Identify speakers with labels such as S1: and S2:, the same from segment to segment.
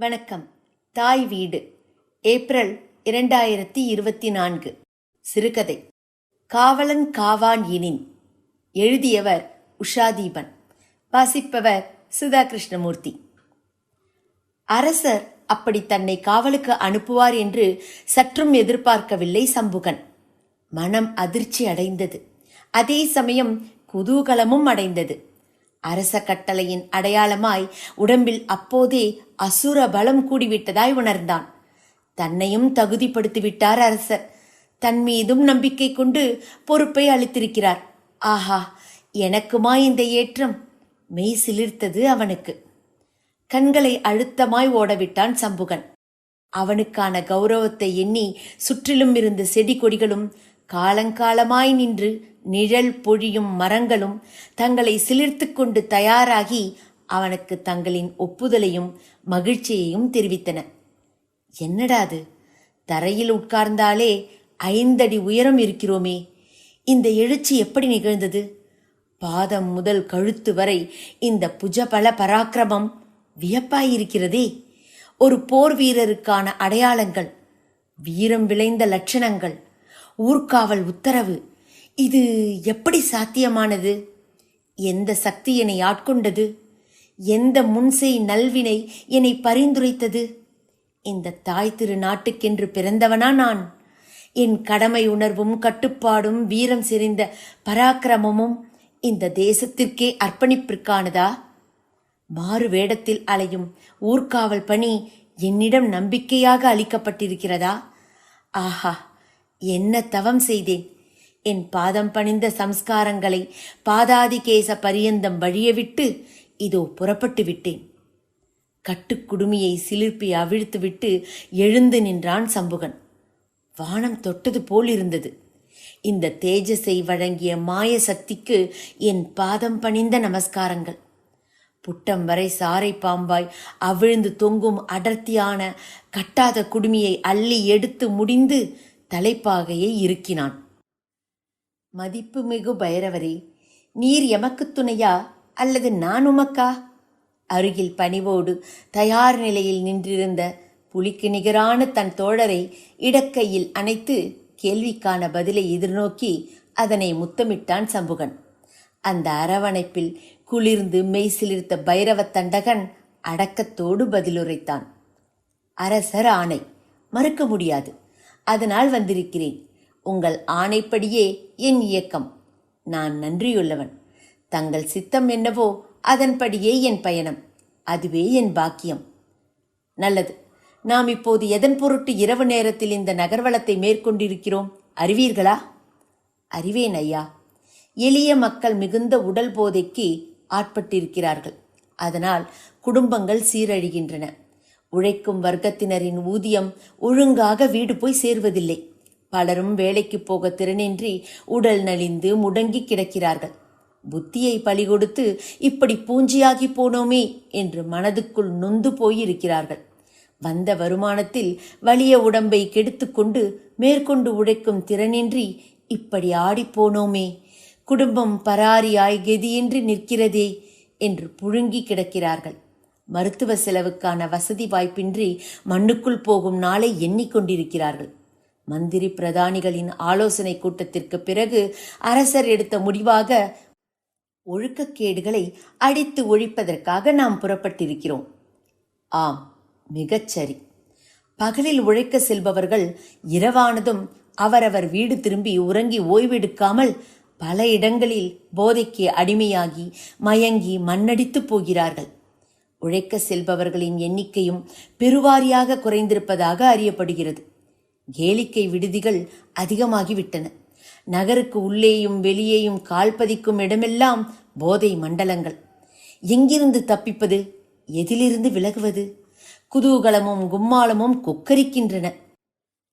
S1: வணக்கம். தாய் வீடு. ஏப்ரல் இரண்டாயிரத்தி இருபத்தி நான்கு. சிறுகதை. காவலன் காவான் இனின் எழுதியவர் உஷாதீபன். வாசிப்பவர் சுதா கிருஷ்ணமூர்த்தி அரசர் அப்படி தன்னை காவலுக்கு அனுப்புவார் என்று சற்றும் எதிர்பார்க்கவில்லை சம்புகன். மனம் அதிர்ச்சி அடைந்தது. அதே சமயம் குதூகலமும் அடைந்தது. அரச கட்டளையின் அடையாளமாய் உடம்பில் அப்போதே அசுர பலம் கூடிவிட்டதாய் உணர்ந்தான். தன்னையும் தகுதிப்படுத்திவிட்டார் அரசர். தன் மீதும் நம்பிக்கை கொண்டு பொறுப்பை அளித்திருக்கிறார். ஆஹா எனக்குமா இந்த ஏற்றம்? மெய் சிலிர்த்தது அவனுக்கு. கண்களை அழுத்தமாய் ஓடவிட்டான் சம்புகன். அவனுக்கான கௌரவத்தை எண்ணி சுற்றிலும் இருந்த செடி கொடிகளும் காலங்காலமாய் நின்று நிழல் பொழியும் மரங்களும் தங்களை சிலிர்த்து கொண்டு தயாராகி அவனுக்கு தங்களின் ஒப்புதலையும் மகிழ்ச்சியையும் தெரிவித்தன. என்னடா அது? தரையில் உட்கார்ந்தாலே ஐந்தடி உயரம் இருக்கிறோமே. இந்த எழுச்சி எப்படி நிகழ்ந்தது? பாதம் முதல் கழுத்து வரை இந்த புஜபல பராக்கிரமம் வியப்பாயிருக்கிறதே. ஒரு போர் வீரருக்கான அடையாளங்கள் வீரம் விளைந்த லட்சணங்கள் ஊர்காவல் உத்தரவு. இது எப்படி சாத்தியமானது? எந்த சக்தி என்னை ஆட்கொண்டது? எந்த முன்செய் நல்வினை என்னை பரிந்துரைத்தது? இந்த தாய் திரு நாட்டுக்கென்று பிறந்தவனா நான்? என் கடமை உணர்வும் கட்டுப்பாடும் வீரம் செறிந்த பராக்கிரமமும் இந்த தேசத்திற்கே அர்ப்பணிப்பிற்கானதா? மாறு வேடத்தில் அலையும் ஊர்காவல் பணி என்னிடம் நம்பிக்கையாக அளிக்கப்பட்டிருக்கிறதா? ஆஹா என்ன தவம் செய்தேன்? என் பாதம் பணிந்த சம்ஸ்காரங்களை பாதாதிகேச பரியந்தம் வழியவிட்டு இதோ புறப்பட்டு விட்டேன். கட்டுக்குடுமியை சிலிர்ப்பி அவிழ்த்துவிட்டு எழுந்து நின்றான் சம்புகன். வானம் தொட்டது போல் இருந்தது. இந்த தேஜஸை வழங்கிய மாய சக்திக்கு என் பாதம் பணிந்த நமஸ்காரங்கள். புட்டம் வரை சாரை பாம்பாய் அவிழ்ந்து தொங்கும் அடர்த்தியான கட்டாத குடுமியை அள்ளி எடுத்து முடிந்து தலைப்பாகையை இறுக்கினான். மதிப்புமிகு பைரவரே நீர் எமக்குத் துணையா அல்லது நான் உமக்கா? அருகில் பணிவோடு தயார் நிலையில் நின்றிருந்த புலிக்கு நிகரான தன் தோழரை இடக்கையில் அணைத்து கேள்விக்கான பதிலை எதிர்நோக்கி அதனை முத்தமிட்டான் சம்புகன். அந்த அரவணைப்பில் குளிர்ந்து மெய் சிலிர்த்த பைரவத் தண்டகன் அடக்கத்தோடு பதிலுரைத்தான். அரசர் ஆணை மறுக்க முடியாது. அதனால் வந்திருக்கிறேன். உங்கள் ஆணைப்படியே என் இயக்கம். நான் நன்றியுள்ளவன். தங்கள் சித்தம் என்னவோ அதன்படியே என் பயணம். அதுவே என் பாக்கியம். நல்லது. நாம் இப்போது எதன் பொருட்டு இரவு நேரத்தில் இந்த நகர்வலத்தை மேற்கொண்டிருக்கிறோம் அறிவீர்களா? அறிவேன் ஐயா. எளிய மக்கள் மிகுந்த உடல் போதைக்கு ஆட்பட்டிருக்கிறார்கள். அதனால் குடும்பங்கள் சீரழிகின்றன. உழைக்கும் வர்க்கத்தினரின் ஊதியம் ஒழுங்காக வீடு போய் சேர்வதில்லை. பலரும் வேலைக்கு போக திறனின்றி உடல் நலிந்து முடங்கி கிடக்கிறார்கள். புத்தியை பலி கொடுத்து இப்படி பூஞ்சியாகி போனோமே என்று மனதுக்குள் நொந்து போயிருக்கிறார்கள். வந்த வருமானத்தில் வலிய உடம்பை கெடுத்துக்கொண்டு மேற்கொண்டு உழைக்கும் திறனின்றி இப்படி ஆடிப்போனோமே குடும்பம் பராரியாய் கெதியின்றி நிற்கிறதே என்று புழுங்கி கிடக்கிறார்கள். மருத்துவ செலவுக்கான வசதி வாய்ப்பின்றி மண்ணுக்குள் போகும் நாளை எண்ணிக்கொண்டிருக்கிறார்கள். மந்திரி பிரதானிகளின் ஆலோசனை கூட்டத்திற்கு பிறகு அரசர் எடுத்த முடிவாக ஒழுக்கக்கேடுகளை அடித்து ஒழிப்பதற்காக நாம் புறப்பட்டிருக்கிறோம். ஆம் மிகச்சரி பகலில் உழைக்க செல்பவர்கள் இரவானதும் அவரவர் வீடு திரும்பி உறங்கி ஓய்வெடுக்காமல் பல இடங்களில் போதைக்கு அடிமையாகி மயங்கி மண்ணடித்து போகிறார்கள். உழைக்க செல்பவர்களின் எண்ணிக்கையும் பெருவாரியாக குறைந்திருப்பதாக அறியப்படுகிறது. கேளிக்கை விடுதிகள் அதிகமாகிவிட்டன. நகருக்கு உள்ளேயும் வெளியேயும் கால்பதிக்கும் இடமெல்லாம் போதை மண்டலங்கள். எங்கிருந்து தப்பிப்பது? எதிலிருந்து விலகுவது? குதூகலமும் கும்மாளமும் கொக்கரிக்கின்றன.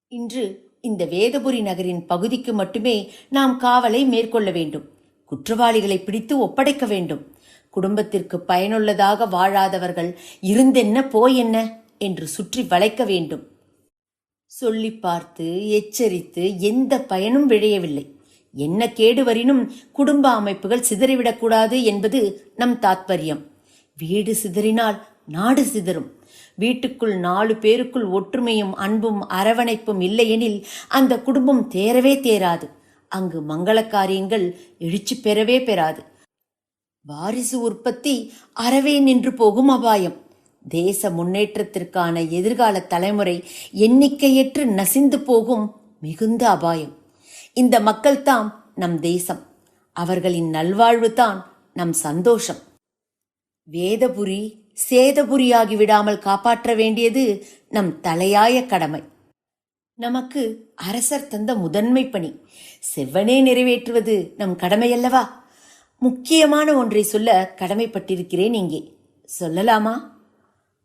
S1: இன்று இந்த வேதபுரி நகரின் பகுதிக்கு மட்டுமே நாம் காவலை மேற்கொள்ள வேண்டும். குற்றவாளிகளை பிடித்து ஒப்படைக்க வேண்டும். குடும்பத்திற்கு பயனுள்ளதாக வாழாதவர்கள் இருந்தென்ன போய் என்ன என்று சுற்றி வளைக்க வேண்டும். சொல்லி பார்த்து எச்சரித்து எந்த பயனும் விழையவில்லை. என்ன கேடு வரினும் குடும்ப அமைப்புகள் சிதறிவிடக்கூடாது என்பது நம் தாத்பரியம். வீடு சிதறினால் நாடு சிதறும். வீட்டுக்குள் நாலு பேருக்குள் ஒற்றுமையும் அன்பும் அரவணைப்பும் இல்லையெனில் அந்த குடும்பம் தேரவே தேராது அங்கு மங்கள காரியங்கள் எழுச்சி பெறவே பெறாது. வாரிசு உற்பத்தி அறவே நின்று போகும் அபாயம். தேச முன்னேற்றத்திற்கான எதிர்கால தலைமுறை எண்ணிக்கையற்று நசிந்து போகும் மிகுந்த அபாயம். இந்த மக்கள்தான் நம் தேசம். அவர்களின் நல்வாழ்வு தான் நம் சந்தோஷம். வேதபுரி சேதபுரியாகி விடாமல் காப்பாற்ற வேண்டியது நம் தலையாய கடமை. நமக்கு அரசர் தந்த முதன்மை பணி. செவ்வனே நிறைவேற்றுவது நம் கடமையல்லவா? முக்கியமான ஒன்றை சொல்ல கடமைப்பட்டிருக்கிறேன் இங்கே. சொல்லலாமா?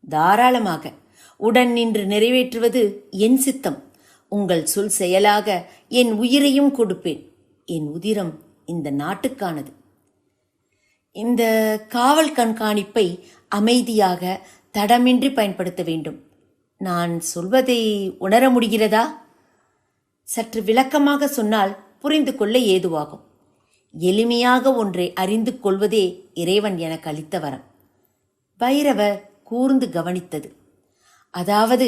S1: தாராளமாக. உடன் நின்று நிறைவேற்றுவது என் சித்தம். உங்கள் சொல் செயலாக என் உயிரையும் கொடுப்பேன். என் உதிரம் இந்த நாட்டுக்கானது. இந்த காவல் கண்காணிப்பை அமைதியாக தடமின்றி பயன்படுத்த வேண்டும். நான் சொல்வதை உணர முடிகிறதா? சற்று விளக்கமாக சொன்னால் புரிந்து கொள்ள ஏதுவாகும். எளிமையாக ஒன்றை அறிந்து கொள்வதே இறைவன் எனக்கு அளித்த வரம். பைரவர் கூர்ந்து கவனித்தது. அதாவது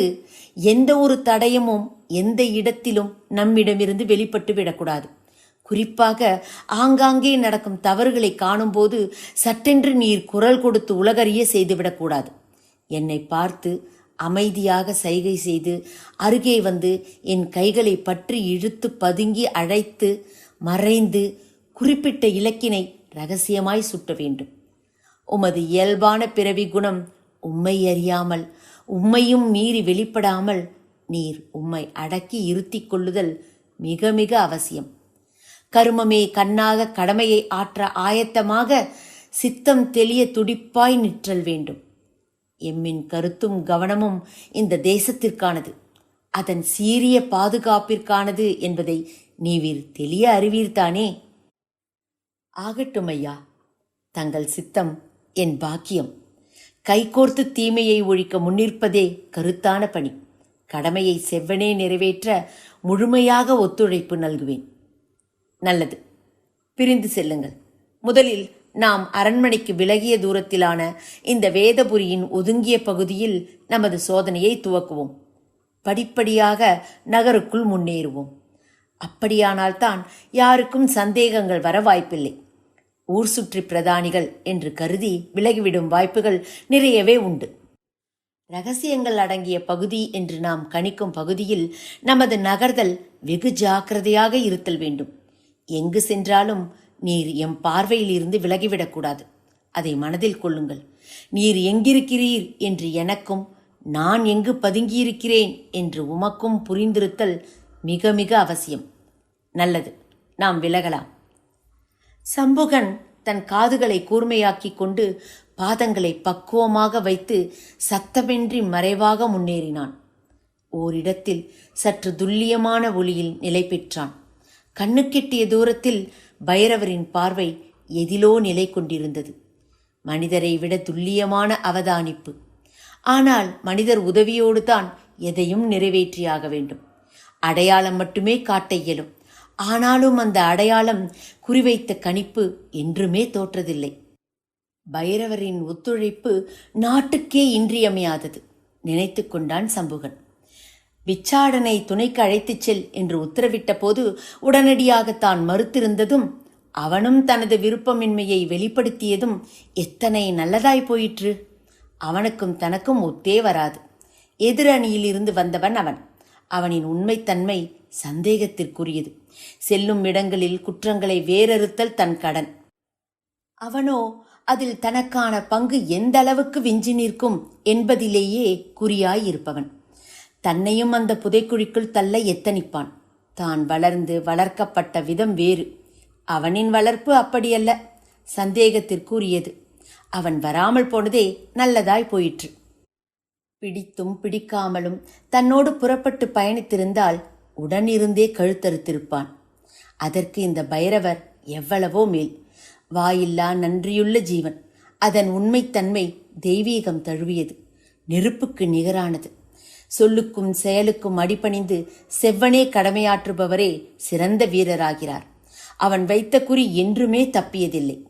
S1: எந்த ஒரு தடயமும் எந்த இடத்திலும் நம்மிடமிருந்து வெளிப்பட்டு விடக்கூடாது. குறிப்பாக ஆங்காங்கே நடக்கும் தவறுகளை காணும்போது சட்டென்று நீர் குரல் கொடுத்து உலகறிய செய்துவிடக்கூடாது என்னை பார்த்து அமைதியாக சைகை செய்து அருகே வந்து என் கைகளை பற்றி இழுத்து பதுங்கி அழைத்து மறைந்து குறிப்பிட்ட இலக்கினை ரகசியமாய் சுட்ட வேண்டும். உமது இயல்பான பிறவி குணம் உம்மை அறியாமல் உம்மையும் மீறி வெளிப்படாமல் நீர் உம்மை அடக்கி இருத்தி கொள்ளுதல் மிக மிக அவசியம். கருமமே கண்ணாக கடமையை ஆற்ற ஆயத்தமாக சித்தம் தெளிய துடிப்பாய் நிற்றல் வேண்டும். எம்மின் கருத்தும் கவனமும் இந்த தேசத்திற்கானது. அதன் சீரிய பாதுகாப்பிற்கானது என்பதை நீவீர் தெளிய அறிவீர்தானே? ஆகட்டும் ஐயா தங்கள் சித்தம் என் பாக்கியம். கைகோர்த்து தீமையை ஒழிக்க முன்னிற்பதே கருத்தான பணி. கடமையை செவ்வனே நிறைவேற்ற முழுமையாக ஒத்துழைப்பு நல்குவேன். நல்லது. பிரிந்து செல்லுங்கள். முதலில் நாம் அரண்மனைக்கு விலகிய தூரத்திலான இந்த வேதபுரியின் ஒதுங்கிய பகுதியில் நமது சோதனையை துவக்குவோம். படிப்படியாக நகருக்குள் முன்னேறுவோம். அப்படியானால்தான் யாருக்கும் சந்தேகங்கள் வர வாய்ப்பில்லை. ஊர் சுற்றி பிரதானிகள் என்று கருதி விலகிவிடும் வாய்ப்புகள் நிறையவே உண்டு. ரகசியங்கள் அடங்கிய பகுதி என்று நாம் கணிக்கும் பகுதியில் நமது நகர்தல் வெகு ஜாக்கிரதையாக இருத்தல் வேண்டும். எங்கு சென்றாலும் நீர் எம் பார்வையில் இருந்து விலகிவிடக்கூடாது அதை மனதில் கொள்ளுங்கள். நீர் எங்கிருக்கிறீர் என்று எனக்கும் நான் எங்கு பதுங்கியிருக்கிறேன் என்று உமக்கும் புரிந்திருத்தல் மிக மிக அவசியம். நல்லது. நாம் விலகலாம். சம்புகன் தன் காதுகளை கூர்மையாக்கிக் கொண்டு பாதங்களை பக்குவமாக வைத்து சத்தமின்றி மறைவாக முன்னேறினான். ஓரிடத்தில் சற்று துல்லியமான ஒளியில் நிலை பெற்றான். கண்ணுக்கெட்டிய தூரத்தில் பைரவரின் பார்வை எதிலோ நிலை கொண்டிருந்தது. மனிதரை விட துல்லியமான அவதானிப்பு. ஆனால் மனிதர் உதவியோடு தான் எதையும் நிறைவேற்றியாக வேண்டும். அடையாளம் மட்டுமே காட்ட இயலும். ஆனாலும் அந்த அடையாளம் குறிவைத்த கணிப்பு என்றுமே தோற்றதில்லை. பைரவரின் ஒத்துழைப்பு நாட்டுக்கே இன்றியமையாதது நினைத்து கொண்டான் சம்புகன். பிச்சாடனை துணைக்கு அழைத்துச் செல் என்று உத்தரவிட்ட போது உடனடியாக தான் மறுத்திருந்ததும் அவனும் தனது விருப்பமின்மையை வெளிப்படுத்தியதும் எத்தனை நல்லதாய் போயிற்று? அவனுக்கும் தனக்கும் ஒத்தே வராது. எதிரணியில் இருந்து வந்தவன் அவன். அவனின் உண்மைத்தன்மை சந்தேகத்திற்குரியது. செல்லும் இடங்களில் குற்றங்களை வேறறுத்தல் தன் கடன். அவனோ அதில் தனக்கான பங்கு எந்த அளவுக்கு விஞ்சி நிற்கும் என்பதிலேயே குறியாயிருப்பவன். தன்னையும் அந்த புதைக்குழிக்குள் தள்ள எத்தனிப்பான். தான் வளர்ந்து வளர்க்கப்பட்ட விதம் வேறு. அவனின் வளர்ப்பு அப்படியல்ல. சந்தேகத்திற்குரியது. அவன் வராமல் போனதே நல்லதாய் போயிற்று. பிடித்தும் பிடிக்காமலும் தன்னோடு புறப்பட்டு பயணித்திருந்தால் உடனிருந்தே கழுத்தறுத்திருப்பான். அதற்கு இந்த பைரவர் எவ்வளவோ மேல். வாயில்லா நன்றியுள்ள ஜீவன். அதன் உண்மைத்தன்மை தெய்வீகம் தழுவியது. நெருப்புக்கு நிகரானது. சொல்லுக்கும் செயலுக்கும் அடிபணிந்து செவ்வனே கடமையாற்றுபவரே சிறந்த வீரராகிறார். அவன் வைத்த குறி என்றுமே தப்பியதில்லை.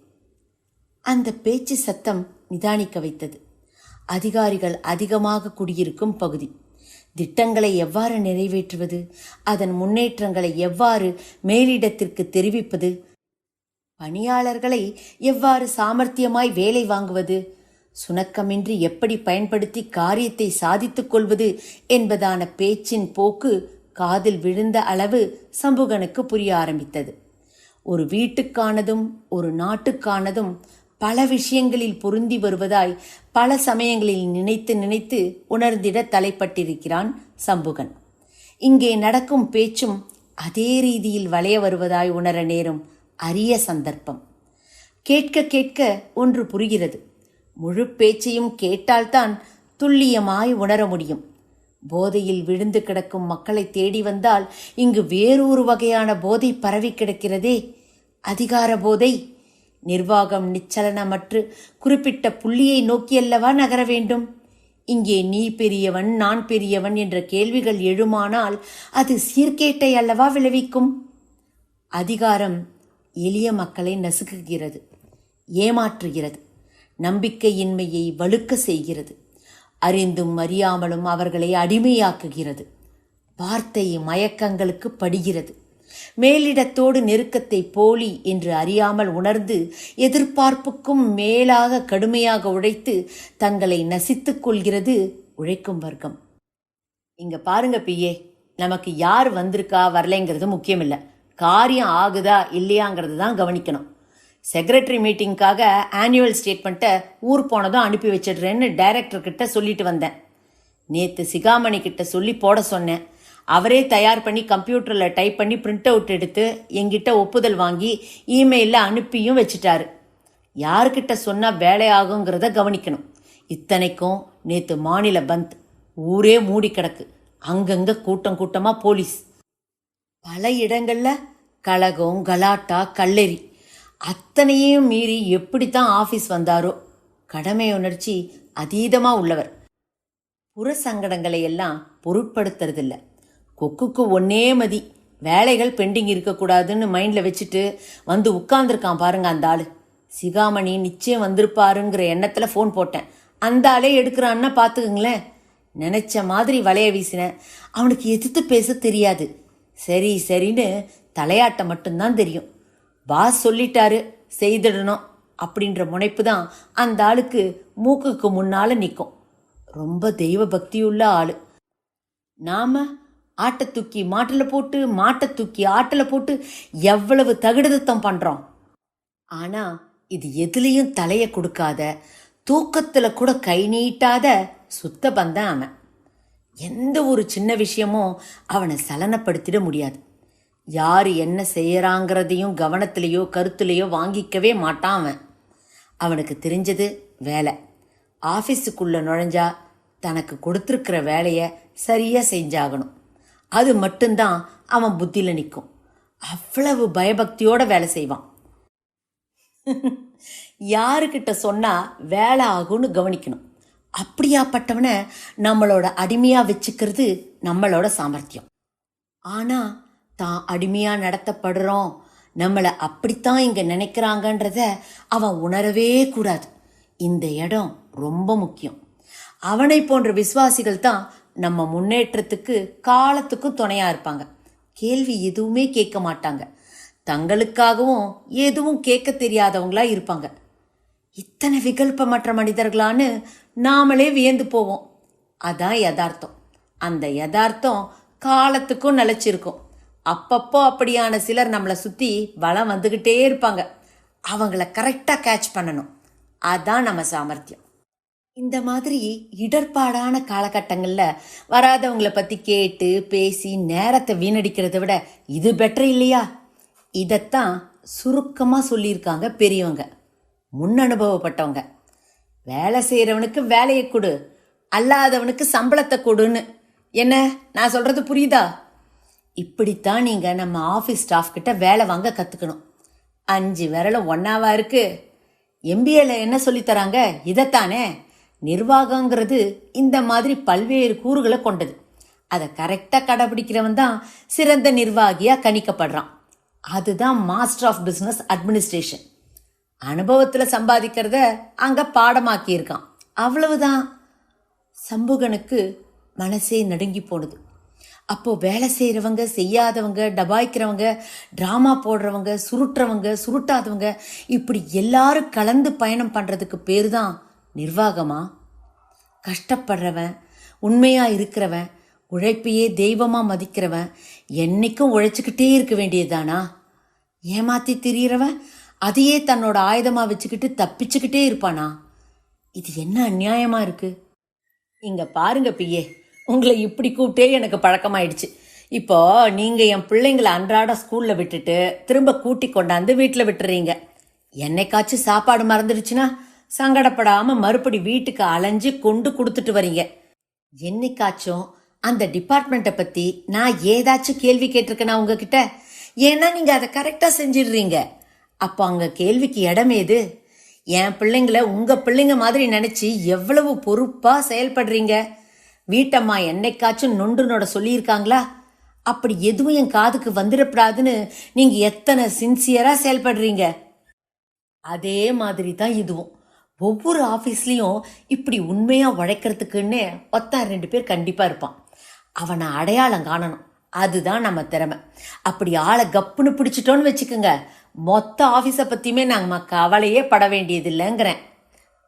S1: அந்த பேச்சு சத்தம் நிதானிக்க வைத்தது. அதிகாரிகள் அதிகமாக குடியிருக்கும் பகுதி. திட்டங்களை எவ்வாறு நிறைவேற்றுவது? அதன் முன்னேற்றங்களை எவ்வாறு மேலிடத்திற்கு தெரிவிப்பது? பணியாளர்களை எவ்வாறு சாமர்த்தியமாய் வேலை வாங்குவது? சுணக்கமின்றி எப்படி பயன்படுத்தி காரியத்தை சாதித்துக் கொள்வது என்பதான பேச்சின் போக்கு காதில் விழுந்த அளவு சம்புகனுக்கு புரிய ஆரம்பித்தது. ஒரு வீட்டுக்கானதும் ஒரு நாட்டுக்கானதும் பல விஷயங்களில் பொருந்தி வருவதாய் பல சமயங்களில் நினைத்து நினைத்து உணர்ந்திட தலைப்பட்டிருக்கிறான் சம்புகன். இங்கே நடக்கும் பேச்சும் அதே ரீதியில் வளைய வருவதாய் உணர நேரும் அரிய சந்தர்ப்பம். கேட்க கேட்க ஒன்று புரிகிறது. முழு பேச்சையும் கேட்டால்தான் துல்லியமாய் உணர முடியும். போதையில் விழுந்து கிடக்கும் மக்களை தேடி வந்தால் இங்கு வேறொரு வகையான போதை பரவி கிடக்கிறதே. அதிகார போதை நிர்வாகம் நிச்சலனமற்று குறிப்பிட்ட புள்ளியை நோக்கியல்லவா நகர வேண்டும்? இங்கே நீ பெரியவன் நான் பெரியவன் என்ற கேள்விகள் எழுமானால் அது சீர்கேட்டை அல்லவா விளைவிக்கும்? அதிகாரம் எளிய மக்களை நசுக்குகிறது ஏமாற்றுகிறது நம்பிக்கையின்மையை வலுக்க செய்கிறது அறிந்தும் அறியாமலும் அவர்களை அடிமையாக்குகிறது வார்த்தை மயக்கங்களுக்கு படுகிறது. மேலிடத்தோடு நெருக்கத்தை போலி என்று அறியாமல் உணர்ந்து எதிர்பார்ப்புக்கும் மேலாக கடுமையாக உழைத்து தங்களை நசித்துக் கொள்கிறது உழைக்கும் வர்க்கம். இங்க பாருங்க பியே நமக்கு யார் வந்திருக்கா வரலைங்கிறது முக்கியமில்லை. காரியம் ஆகுதா இல்லையாங்கிறது தான் கவனிக்கணும். செக்ரட்டரி மீட்டிங்க்காக ஆனுவல் ஸ்டேட்மெண்ட்டை ஊர் போனதும் அனுப்பி வச்சிடுறேன்னு டைரக்டர் கிட்ட சொல்லிட்டு வந்தேன். நேற்று சிகாமணி கிட்ட சொல்லி போட சொன்னேன். அவரே தயார் பண்ணி கம்ப்யூட்டரில் டைப் பண்ணி பிரிண்ட் அவுட் எடுத்து எங்கிட்ட ஒப்புதல் வாங்கி இமெயிலில் அனுப்பியும் வச்சுட்டாரு. யார்கிட்ட சொன்னால் வேலையாகுங்கிறத கவனிக்கணும். இத்தனைக்கும் நேற்று மாநில பந்த் ஊரே மூடி கிடக்கு. அங்கங்கே கூட்டம் கூட்டமாக போலீஸ். பல இடங்களில் கழகம் கலாட்டா கல்லெறி. அத்தனையும் மீறி எப்படித்தான் ஆஃபீஸ் வந்தாரோ கடமை உணர்ச்சி அதீதமாக உள்ளவர். புற சங்கடங்களை எல்லாம் பொருட்படுத்துறதில்ல. கொக்குக்கு ஒன்னே மதி. வேலைகள் பெண்டிங் இருக்கக்கூடாதுன்னு மைண்டில் வச்சுட்டு வந்து உட்காந்துருக்கான் பாருங்க அந்த ஆள். சிகாமணி நிச்சயம் வந்திருப்பாருங்கிற எண்ணத்தில் ஃபோன் போட்டேன். அந்த ஆளே எடுக்கிறான்னா பார்த்துக்குங்களேன் நினச்ச மாதிரி வளைய வீசினேன் அவனுக்கு எதிர்த்து பேச தெரியாது. சரி சரின்னு தலையாட்ட மட்டும்தான் தெரியும். பாஸ் சொல்லிட்டாரு செய்திடணும் அப்படின்ற முனைப்பு தான் அந்த ஆளுக்கு மூக்குக்கு முன்னால் நிற்கும் ரொம்ப தெய்வ பக்தியுள்ள ஆள். நாம ஆட்டை தூக்கி மாட்டில் போட்டு மாட்டை தூக்கி ஆட்டில் போட்டு எவ்வளவு தகுடுதத்தம் பண்ணுறோம் ஆனால் இது எதுலேயும் தலையை கொடுக்காத தூக்கத்தில் கூட கை நீட்டாத சுத்த பந்தான் அவன். எந்த ஒரு சின்ன விஷயமும் அவனை சலனப்படுத்திட முடியாது. யார் என்ன செய்யறாங்கிறதையும் கவனத்திலேயோ கருத்துலேயோ வாங்கிக்கவே மாட்டான் அவன். அவனுக்கு தெரிஞ்சது வேலை. ஆஃபீஸுக்குள்ளே நுழைஞ்சா தனக்கு கொடுத்துருக்கிற வேலையை சரியாக செஞ்சாகணும். அது மட்டும்தான் அவன் புத்தியில் நிற்கும் அவ்வளவு பயபக்தியோட வேலை செய்வான். யாருக்கிட்ட சொன்னால் வேலை ஆகும்னு கவனிக்கணும். அப்படியாப்பட்டவனை நம்மளோட அடிமையாக வச்சுக்கிறது நம்மளோட சாமர்த்தியம். ஆனால் தான் அடிமையாக நடத்தப்படுறோம். நம்மளை அப்படித்தான் இங்கே நினைக்கிறாங்கன்றத அவன் உணரவே கூடாது. இந்த இடம் ரொம்ப முக்கியம். அவனை போன்ற விசுவாசிகள் தான் நம்ம முன்னேற்றத்துக்கு காலத்துக்கும் துணையா இருப்பாங்க. கேள்வி எதுவுமே கேட்க மாட்டாங்க. தங்களுக்காகவும் எதுவும் கேட்க தெரியாதவங்களா இருப்பாங்க. இத்தனை விகல்பமற்ற மனிதர்களான்னு நாமளே வியந்து போவோம். அதான் யதார்த்தம். அந்த யதார்த்தம் காலத்துக்கும் நிலச்சிருக்கும். அப்பப்போ அப்படியான சிலர் நம்மளை சுற்றி வளம் வந்துக்கிட்டே இருப்பாங்க. அவங்கள கரெக்டாக கேட்ச் பண்ணணும். அதான் நம்ம சாமர்த்தியம். இந்த மாதிரி இடர்பாடான காலகட்டங்களில் வராதவங்களை பற்றி கேட்டு பேசி நேரத்தை வீணடிக்கிறதை விட இது பெட்டர் இல்லையா? இதைத்தான் சுருக்கமாக சொல்லியிருக்காங்க பெரியவங்க. முன் அனுபவப்பட்டவங்க. வேலை செய்கிறவனுக்கு வேலையை கொடு. அல்லாதவனுக்கு சம்பளத்தை கொடுன்னு. என்ன? நான் சொல்கிறது புரியுதா? இப்படித்தான் நீங்கள் நம்ம ஆஃபீஸ் ஸ்டாஃப் கிட்ட வேலை வாங்க கற்றுக்கணும் அஞ்சு விரலும் ஒன்றாவாக இருக்குது எம்பிஏல என்ன சொல்லித் தராங்க? இதைத்தானே? நிர்வாகங்கிறது இந்த மாதிரி பல்வேறு கூறுகளை கொண்டது. அதை கரெக்டாக கடைபிடிக்கிறவன் தான் சிறந்த நிர்வாகியாக கணிக்கப்படுறான். அதுதான் மாஸ்டர் ஆஃப் பிஸ்னஸ் அட்மினிஸ்ட்ரேஷன் அனுபவத்தில் சம்பாதிக்கிறத அங்கே பாடமாக்கியிருக்கான். அவ்வளவுதான். சம்புகனுக்கு மனசே நடுங்கி போனது. அப்போது வேலை செய்கிறவங்க செய்யாதவங்க டபாய்க்கிறவங்க ட்ராமா போடுறவங்க சுருட்டுறவங்க சுருட்டாதவங்க இப்படி எல்லாரும் கலந்து பயணம் பண்ணுறதுக்கு பேர் தான் நிர்வாகமா? கஷ்டப்படுறவன் உண்மையாக இருக்கிறவன் உழைப்பையே தெய்வமாக மதிக்கிறவன் என்னைக்கும் உழைச்சிக்கிட்டே இருக்க வேண்டியதுதானா? ஏமாத்தி திரியிறவன் அதையே தன்னோட ஆயுதமாக வச்சுக்கிட்டு தப்பிச்சுக்கிட்டே இருப்பானா? இது என்ன அநியாயமாக இருக்கு? இங்க பாருங்க பியே உங்களை இப்படி கூப்பிட்டே எனக்கு பழக்கமாயிடுச்சு. இப்போ நீங்க என் பிள்ளைங்களை அன்றாட ஸ்கூல்ல விட்டுட்டு திரும்ப கூட்டி கொண்டாந்து வீட்டில் விட்டுறீங்க. என்னைக்காச்சும் சாப்பாடு மறந்துடுச்சுன்னா சங்கடப்படாம மறுபடி வீட்டுக்கு அலைஞ்சு கொண்டு கொடுத்துட்டு வரீங்க. என்னைக்காச்சும் அந்த டிபார்ட்மெண்ட்டை பத்தி நான் ஏதாச்சும் கேள்வி கேட்டிருக்கேனா உங்ககிட்ட? ஏன்னா நீங்க அதை கரெக்டா செஞ்சிடுறீங்க. அப்போ அங்க கேள்விக்கு இடம் ஏது என் பிள்ளைங்கள உங்க பிள்ளைங்க மாதிரி நினைச்சு எவ்வளவு பொறுப்பா செயல்படுறீங்க? வீட்டம்மா என்னைக்காச்சும் நொண்டு நொட சொல்லியிருக்காங்களா? அப்படி எதுவும் என் காதுக்கு வந்துடப்படாதுன்னு நீங்க எத்தனை சின்சியரா செயல்படுறீங்க? அதே மாதிரி தான் இதுவும். ஒவ்வொரு ஆஃபீஸ்லேயும் இப்படி உண்மையாக உழைக்கிறதுக்குன்னே ஒத்தன் ரெண்டு பேர் கண்டிப்பாக இருப்பான். அவனை அடையாளம் காணணும். அதுதான் நம்ம திறமை. அப்படி ஆளை கப்புன்னு பிடிச்சிட்டோன்னு வச்சுக்கோங்க மொத்த ஆஃபீஸை பற்றியுமே நாங்கள் கவலையே பட வேண்டியதில்லைங்கிறேன்.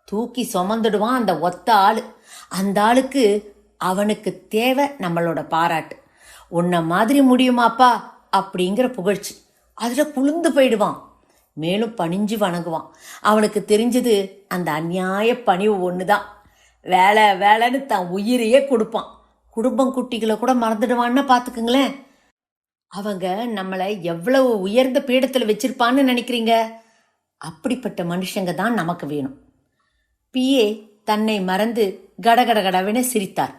S1: தூக்கி சுமந்துடுவான் அந்த ஒத்த ஆள். அந்த ஆளுக்கு அவனுக்கு தேவை நம்மளோட பாராட்டு. உன்னை மாதிரி முடியுமாப்பா? அப்படிங்கிற புகழ்ச்சி. அதில் குளிர்ந்து போயிடுவான். மேலும் பணிஞ்சு வணங்குவான். அவனுக்கு தெரிஞ்சது அந்த அநியாய பணிவு ஒன்று தான் வேலை வேலைன்னு தன் உயிரையே கொடுப்பான். குடும்பம் குட்டிகளை கூட மறந்துடுவான்னு பார்த்துக்குங்களேன். அவங்க நம்மளை எவ்வளவு உயர்ந்த பீடத்தில் வச்சிருப்பான்னு நினைக்கிறீங்க? அப்படிப்பட்ட மனுஷங்க தான் நமக்கு வேணும். பிஏ தன்னை மறந்து கடகடகடவென சிரித்தார்.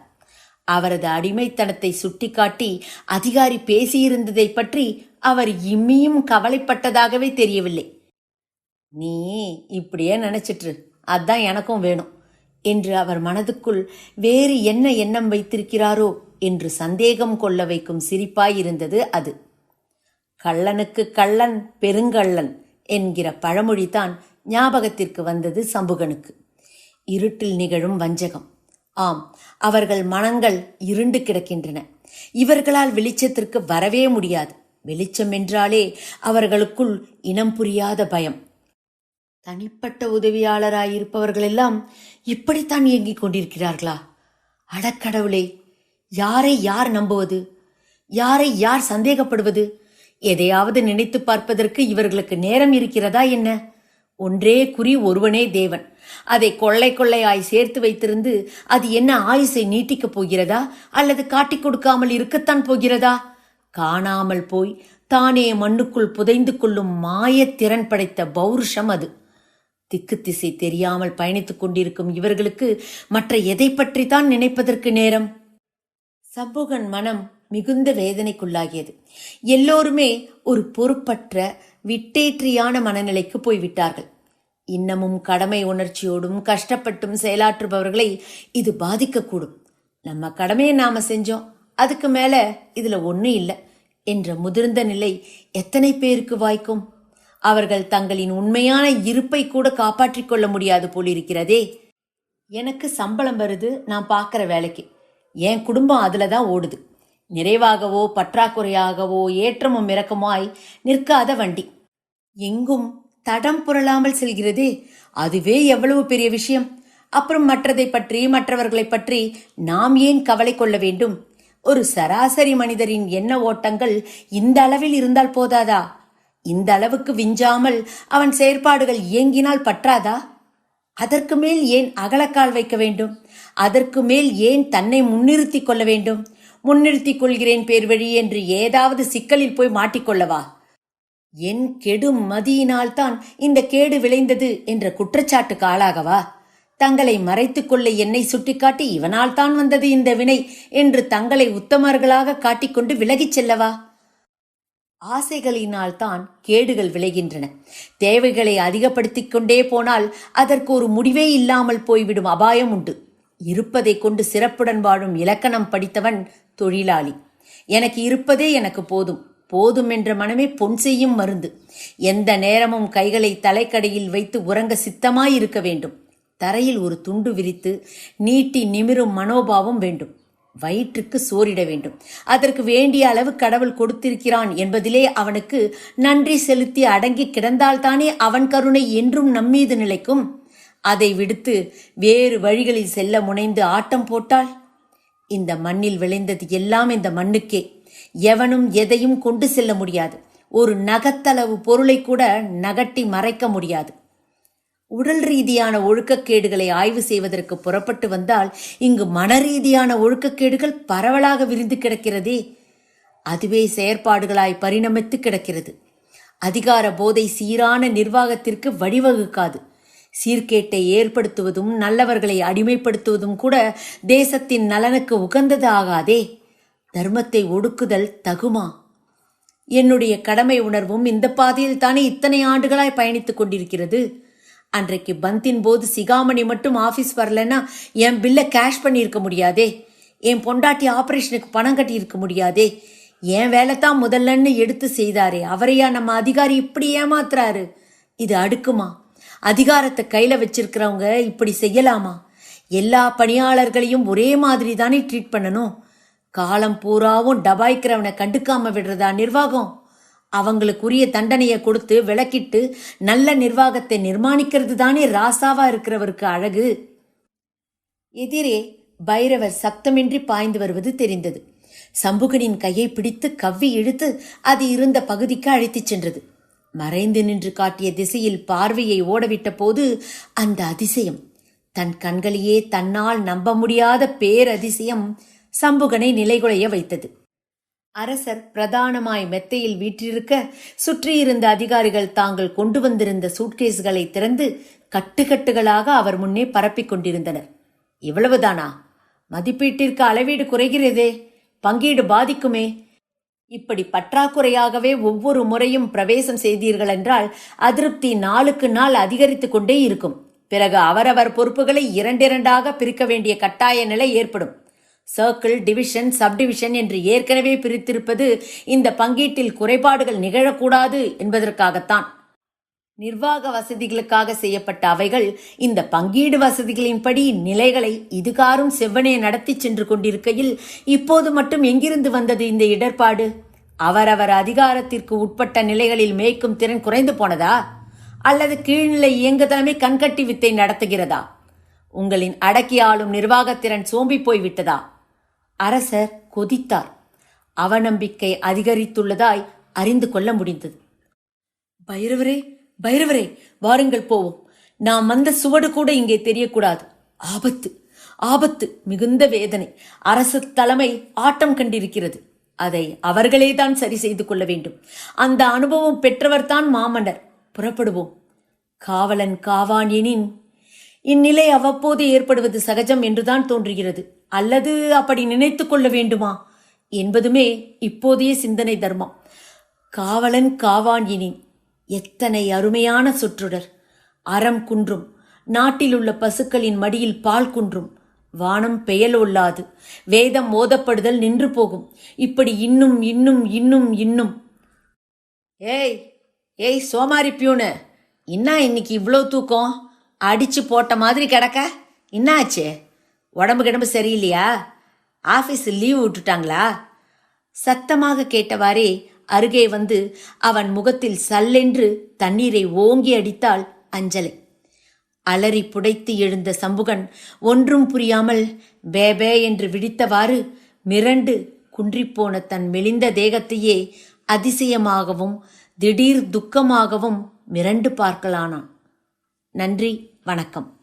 S1: அவரது அடிமைத்தனத்தை சுட்டிக்காட்டி அதிகாரி பேசியிருந்ததை பற்றி அவர் இம்மியும் கவலைப்பட்டதாகவே தெரியவில்லை. நீ இப்படியே நினைச்சிட்டு அதான் எனக்கும் வேணும் என்று அவர் மனதுக்குள் வேறு என்ன எண்ணம் வைத்திருக்கிறாரோ என்று சந்தேகம் கொள்ள வைக்கும் சிரிப்பாயிருந்தது அது. கள்ளனுக்கு கள்ளன் பெருங்கள்ளன் என்கிற பழமொழிதான் ஞாபகத்திற்கு வந்தது சம்புகனுக்கு. இருட்டில் நிகழும் வஞ்சகம். ஆம் அவர்கள் மனங்கள் இருண்டு கிடக்கின்றன. இவர்களால் வெளிச்சத்திற்கு வரவே முடியாது. வெளிச்சம் என்றாலே அவர்களுக்குள் இனம் புரியாத பயம். தனிப்பட்ட உதவியாளராயிருப்பவர்களெல்லாம் இப்படித்தான் இயங்கிக் கொண்டிருக்கிறார்களா? அடக்கடவுளே யாரை யார் நம்புவது? யாரை யார் சந்தேகப்படுவது? எதையாவது நினைத்து பார்ப்பதற்கு இவர்களுக்கு நேரம் இருக்கிறதா என்ன? ஒன்றே குறி ஒருவனே தேவன். அதை கொள்ளை கொள்ளையாய் சேர்த்து வைத்திருந்து அது என்ன ஆயுசை நீட்டிக்கப் போகிறதா? அல்லது காட்டிக் கொடுக்காமல் இருக்கத்தான் போகிறதா? காணாமல் போய் தானே மண்ணுக்குள் புதைந்து கொள்ளும் மாயத் திறன் படைத்த பௌருஷம் அது. திக்கு திசை தெரியாமல் பயணித்துக் கொண்டிருக்கும் இவர்களுக்கு மற்ற எதை பற்றி தான் நினைப்பதற்கு நேரம்? சம்புகன் மனம் மிகுந்த வேதனைக்குள்ளாகியது. எல்லோருமே ஒரு பொறுப்பற்ற விட்டேற்றியான மனநிலைக்கு போய்விட்டார்கள். இன்னமும் கடமை உணர்ச்சியோடும் கஷ்டப்பட்டும் செயலாற்றுபவர்களை இது பாதிக்கக்கூடும். நம்ம கடமையை நாம செஞ்சோம். அதுக்கு மேல இதுல ஒன்றும் இல்லை. என்ற முதிர்ந்த நிலை எத்தனை பேருக்கு வாய்க்கும்? அவர்கள் தங்களின் உண்மையான இருப்பை கூட காப்பாற்றிக் கொள்ள முடியாது போலிருக்கிறதே. எனக்கு சம்பளம் வருது நான் பார்க்குற வேலைக்கு. என் குடும்பம் அதில் தான் ஓடுது. நிறைவாகவோ பற்றாக்குறையாகவோ ஏற்றமும் இறக்கமாய் நிற்காத வண்டி. எங்கும் தடம் புரளாமல் செல்கிறதே அதுவே எவ்வளவு பெரிய விஷயம். அப்புறம் மற்றதை பற்றி மற்றவர்களை பற்றி நாம் ஏன் கவலை கொள்ள வேண்டும்? ஒரு சராசரி மனிதரின் எண்ண ஓட்டங்கள் இந்த அளவில் இருந்தால் போதாதா? இந்த அளவுக்கு விஞ்சாமல் அவன் செயற்பாடுகள் இயங்கினால் பற்றாதா? அதற்கு மேல் ஏன் அகலக்கால் வைக்க வேண்டும்? அதற்கு மேல் ஏன் தன்னை முன்னிறுத்திக் கொள்ள வேண்டும்? முன்னிறுத்திக் கொள்கிறேன் பேர் வழி என்று ஏதாவது சிக்கலில் போய் மாட்டிக்கொள்ளவா? என் கெடும் மதியினால்தான் இந்த கேடு விளைந்தது என்ற குற்றச்சாட்டுக்கு ஆளாகவா? தங்களை மறைத்துக் கொள்ள என்னை சுட்டிக்காட்டி இவனால் தான் வந்தது இந்த வினை என்று தங்களை உத்தமர்களாக காட்டிக்கொண்டு விலகிச் செல்லவா? ஆசைகளினால் தான் கேடுகள் விளைகின்றன. தேவைகளை அதிகப்படுத்திக் கொண்டே போனால் அதற்கு ஒரு முடிவே இல்லாமல் போய்விடும் அபாயம் உண்டு. இருப்பதை கொண்டு சிறப்புடன் வாழும் இலக்கணம் படித்தவன் தொழிலாளி. எனக்கு இருப்பதே எனக்கு போதும். போதும் என்ற மனமே பொன் செய்யும் மருந்து. எந்த நேரமும் கைகளை தலைக்கடையில் வைத்து உறங்க சித்தமாய் இருக்க வேண்டும். தரையில் ஒரு துண்டு விரித்து நீட்டி நிமிரும் மனோபாவம் வேண்டும். வயிற்றுக்கு சோரிட வேண்டும். அதற்கு வேண்டிய அளவு கடவுள் கொடுத்திருக்கிறான் என்பதிலே அவனுக்கு நன்றி செலுத்தி அடங்கி கிடந்தால்தானே அவன் கருணை என்றும் நம்மீது நிலைக்கும். அதை விடுத்து வேறு வழிகளில் செல்ல முனைந்து ஆட்டம் போட்டால் இந்த மண்ணில் விளைந்தது எல்லாம் இந்த மண்ணுக்கே. எவனும் எதையும் கொண்டு செல்ல முடியாது. ஒரு நகத்தளவு பொருளை கூட நகட்டி மறைக்க முடியாது. உடல் ரீதியான ஒழுக்கக்கேடுகளை ஆய்வு செய்வதற்கு புறப்பட்டு வந்தால் இங்கு மன ரீதியான ஒழுக்கக்கேடுகள் பரவலாக விரிந்து கிடக்கிறதே. அதுவே செயற்பாடுகளாய் பரிணமித்து கிடக்கிறது. அதிகார போதை சீரான நிர்வாகத்திற்கு வழிவகுக்காது. சீர்கேட்டை ஏற்படுத்துவதும் நல்லவர்களை அடிமைப்படுத்துவதும் கூட தேசத்தின் நலனுக்கு உகந்தது ஆகாதே. தர்மத்தை ஒடுக்குதல் தகுமா? என்னுடைய கடமை உணர்வும் இந்த பாதையில் தானே இத்தனை ஆண்டுகளாய் பயணித்துக் கொண்டிருக்கிறது. அன்றைக்கு பந்தின் போது சிகாமணி மட்டும் ஆபீஸ் வரலன்னா என் பில்லை கேஷ் பண்ணியிருக்க முடியாதே. என் பொண்டாட்டி ஆபரேஷனுக்கு பணம் கட்டியிருக்க முடியாதே. என் வேலை தான் முதல்லன்னு எடுத்து செய்தாரே. அவரையா நம்ம அதிகாரி இப்படி ஏமாத்துறாரு? இது அடுக்குமா? அதிகாரத்தை கையில வச்சிருக்கிறவங்க இப்படி செய்யலாமா? எல்லா பணியாளர்களையும் ஒரே மாதிரி தானே ட்ரீட் பண்ணணும். காலம் பூராவும் டபாய்க்கிறவனை கண்டுக்காம விடுறதா நிர்வாகம்? அவங்களுக்குரிய தண்டனையை கொடுத்து விளக்கிட்டு நல்ல நிர்வாகத்தை நிர்மாணிக்கிறது தானே ராசாவா இருக்கிறவருக்கு அழகு? எதிரே பைரவர் சப்தமின்றி பாய்ந்து வருவது தெரிந்தது. சம்புகனின் கையை பிடித்து கவ்வி இழுத்து அது இருந்த பகுதிக்கு அழைத்துச் சென்றது. மறைந்து நின்று காட்டிய திசையில் பார்வையை ஓடவிட்ட போது அந்த அதிசயம். தன் கண்களையே தன்னால் நம்ப முடியாத பேரதிசயம் சம்புகனை நிலைகுலைய வைத்தது. அரசர் பிரதானமாய் மெத்தையில் வீற்றிருக்க சுற்றியிருந்த அதிகாரிகள் தாங்கள் கொண்டு வந்திருந்த சூட்கேஸ்களை திறந்து கட்டுக்கட்டுகளாக அவர் முன்னே பரப்பிக் கொண்டிருந்தனர். இவ்வளவுதானா? மதிப்பீட்டிற்கு அளவீடு குறைகிறதே பங்கீடு பாதிக்குமே. இப்படி பற்றாக்குறையாகவே ஒவ்வொரு முறையும் பிரவேசம் செய்தீர்கள் என்றால் அதிருப்தி நாளுக்கு நாள் அதிகரித்துக் கொண்டே இருக்கும். பிறகு அவரவர் பொறுப்புகளை இரண்டிரண்டாக பிரிக்க வேண்டிய கட்டாய நிலை ஏற்படும். சர்க்கிள் டிவிஷன் சப்டிவிஷன் என்று ஏற்கனவே பிரித்திருப்பது இந்த பங்கீட்டில் குறைபாடுகள் நிகழக்கூடாது என்பதற்காகத்தான். நிர்வாக வசதிகளுக்காக செய்யப்பட்ட அவைகள் இந்த பங்கீடு வசதிகளின்படி நிலைகளை இதுகாரும் செவ்வனே நடத்தி சென்று கொண்டிருக்கையில் இப்போது மட்டும் எங்கிருந்து வந்தது இந்த இடர்பாடு? அவரவர் அதிகாரத்திற்கு உட்பட்ட நிலைகளில் மேய்க்கும் திறன் குறைந்து போனதா? அல்லது கீழ்நிலை இயங்குதலமே கண்கட்டி வித்தை நடத்துகிறதா? உங்களின் அடக்கி ஆளும் நிர்வாகத்திறன் சோம்பி போய் விட்டதா? அரசர் கொதித்தார். அவநம்பிக்கை அதிகரித்துள்ளதாய் அறிந்து கொள்ள முடிந்தது. பைரவரே பைரவரே வாருங்கள் போவோம். நாம் வந்த சுவடு கூட இங்கே தெரியக்கூடாது. ஆபத்து ஆபத்து மிகுந்த வேதனை. அரசு தலைமை ஆட்டம் கண்டிருக்கிறது. அதை அவர்களே தான் சரி செய்து கொள்ள வேண்டும். அந்த அனுபவம் பெற்றவர்தான் மாமன்னர். புறப்படுவோம். காவலன் காவான் எனின் இந்நிலை அவ்வப்போது ஏற்படுவது சகஜம் என்றுதான் தோன்றுகிறது. அல்லது அப்படி நினைத்து கொள்ள வேண்டுமா? என்பதுமே இப்போதைய சிந்தனை தர்மம். காவலன் காவான் எனின் எத்தனை அருமையான சொற்றொடர். அறம் குன்றும் நாட்டிலுள்ள பசுக்களின் மடியில் பால் குன்றும் வானம் பெயலொல்லாது வேதம் மோதப்படுதல் நின்று போகும். இப்படி இன்னும் இன்னும் இன்னும் இன்னும். ஏய் ஏய் சோமாரி பியூனு என்ன இன்னைக்கு இவ்வளோ தூக்கம்? அடிச்சு போட்ட மாதிரி கிடக்க? என்னாச்சு உடம்பு கிடம்பு சரியில்லையா? ஆஃபீஸ் லீவ் விட்டுட்டாங்களா? சத்தமாக கேட்டவாறே அருகே வந்து அவன் முகத்தில் சல்லென்று தண்ணீரை ஓங்கி அடித்தாள் அஞ்சலை. அலறி புடைத்து எழுந்த சம்புகன் ஒன்றும் புரியாமல் பேபே என்று விழித்தவாறு மிரண்டு குன்றிப்போன தன் மெலிந்த தேகத்தையே அதிசயமாகவும் திடீர் துக்கமாகவும் மிரண்டு பார்க்கலானான். நன்றி வணக்கம்.